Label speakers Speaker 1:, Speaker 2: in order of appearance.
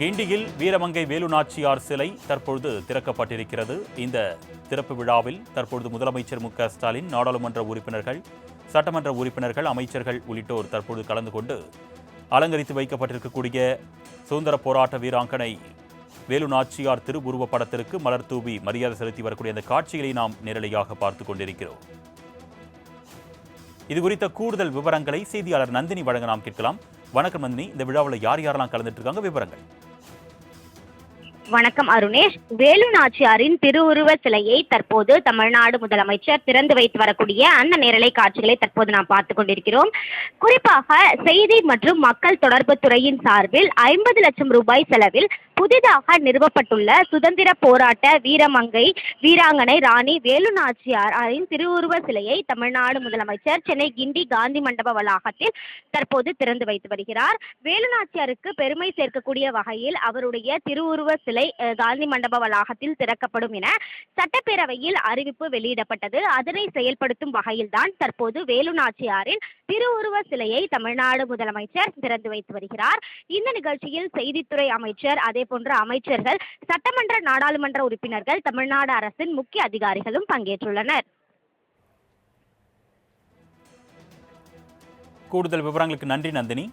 Speaker 1: கிண்டியில் வீரமங்கை வேலுநாச்சியார் சிலை தற்பொழுது திறக்கப்பட்டிருக்கிறது. இந்த திறப்பு விழாவில் தற்பொழுது முதலமைச்சர் மு ஸ்டாலின் நாடாளுமன்ற உறுப்பினர்கள் சட்டமன்ற உறுப்பினர்கள் அமைச்சர்கள் உள்ளிட்டோர் தற்பொழுது கலந்து கொண்டு அலங்கரித்து வைக்கப்பட்டிருக்கக்கூடிய சுதந்திர போராட்ட வீராங்கனை வேலுநாச்சியார் திருவுருவப் படத்திற்கு மலர் தூவி மரியாதை செலுத்தி வரக்கூடிய அந்த காட்சிகளை நாம் நேரலையாக பார்த்து கொண்டிருக்கிறோம். இது குறித்த கூடுதல் விவரங்களை செய்தியாளர் நந்தினி வழங்க நாம் கேட்கலாம். வணக்கம் நந்தினி. இந்த விழாவில் யார் யாரெல்லாம் கலந்துட்டு இருக்காங்க? விவரங்கள்.
Speaker 2: வணக்கம் அருணேஷ். வேலு நாச்சியாரின் திருவுருவ சிலையை தற்போது தமிழ்நாடு முதலமைச்சர் திறந்து வைத்து வரக்கூடிய அந்த நேரலை காட்சிகளை தற்போது நாம் பார்த்து கொண்டிருக்கிறோம். குறிப்பாக செய்தி மற்றும் மக்கள் தொடர்பு துறையின் சார்பில் ஐம்பது லட்சம் ரூபாய் செலவில் புதிதாக நிறுவப்பட்டுள்ள சுதந்திர போராட்ட வீரமங்கை வீராங்கனை ராணி வேலு நாச்சியாரின் திருவுருவ சிலையை தமிழ்நாடு முதலமைச்சர் சென்னை கிண்டி காந்தி மண்டப வளாகத்தில் தற்போது திறந்து வைத்து வருகிறார். வேலு நாச்சியாருக்கு பெருமை சேர்க்கக்கூடிய வகையில் அவருடைய திருவுருவ சிலை காந்தி மண்டப வளாகத்தில் திறக்கப்படும் என சட்டப்பேரவையில் அறிவிப்பு வெளியிடப்பட்டது. அதனை செயல்படுத்தும் வகையில்தான் தற்போது வேலு நாச்சியாரின் திருவுருவ சிலையை தமிழ்நாடு முதலமைச்சர் திறந்து வைத்து வருகிறார். இந்த நிகழ்ச்சியில் செய்தித்துறை அமைச்சர் அதே போன்ற அமைச்சர்கள் சட்டமன்ற நாடாளுமன்ற உறுப்பினர்கள் தமிழ்நாடு அரசின் முக்கிய அதிகாரிகளும் பங்கேற்றுள்ளனர்.
Speaker 1: கூடுதல் விவரங்களுக்கு நன்றி நந்தினி.